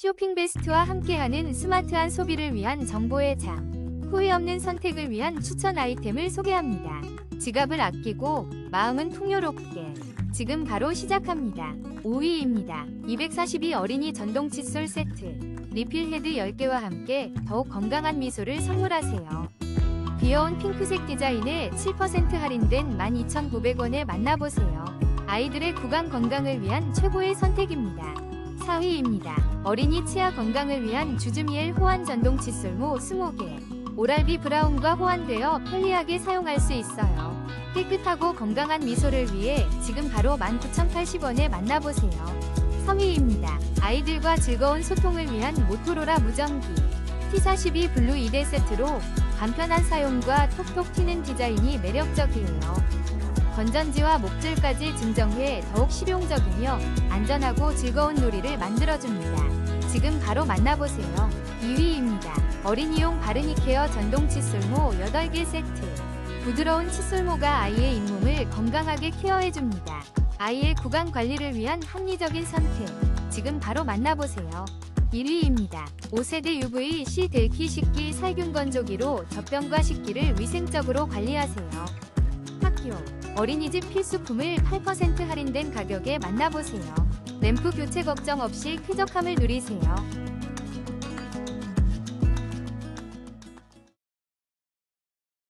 쇼핑 베스트와 함께하는 스마트한 소비를 위한 정보의 장. 후회 없는 선택을 위한 추천 아이템을 소개합니다. 지갑을 아끼고 마음은 풍요롭게. 지금 바로 시작합니다. 5위입니다. 242 어린이 전동 칫솔 세트. 리필 헤드 10개와 함께 더욱 건강한 미소를 선물하세요. 귀여운 핑크색 디자인에 7% 할인된 12,900원에 만나보세요. 아이들의 구강 건강을 위한 최고의 선택입니다. 4위입니다. 어린이 치아 건강을 위한 주주미엘 호환 전동 칫솔모 20개. 오랄비 브라운과 호환되어 편리하게 사용할 수 있어요. 깨끗하고 건강한 미소를 위해 지금 바로 19,080원에 만나보세요. 3위입니다. 아이들과 즐거운 소통을 위한 모토로라 무전기. T42 블루 2대 세트로 간편한 사용과 톡톡 튀는 디자인이 매력적이에요. 건전지와 목줄까지 증정해 더욱 실용적이며 안전하고 즐거운 놀이를 만들어줍니다. 지금 바로 만나보세요. 2위입니다. 어린이용 바르니케어 전동 칫솔모 8개 세트. 부드러운 칫솔모가 아이의 잇몸을 건강하게 케어해줍니다. 아이의 구강 관리를 위한 합리적인 선택. 지금 바로 만나보세요. 1위입니다. 5세대 UV C 들키 식기 살균 건조기로 젖병과 식기를 위생적으로 관리하세요. 학교, 어린이집 필수품을 8% 할인된 가격에 만나보세요. 램프 교체 걱정 없이 쾌적함을 누리세요.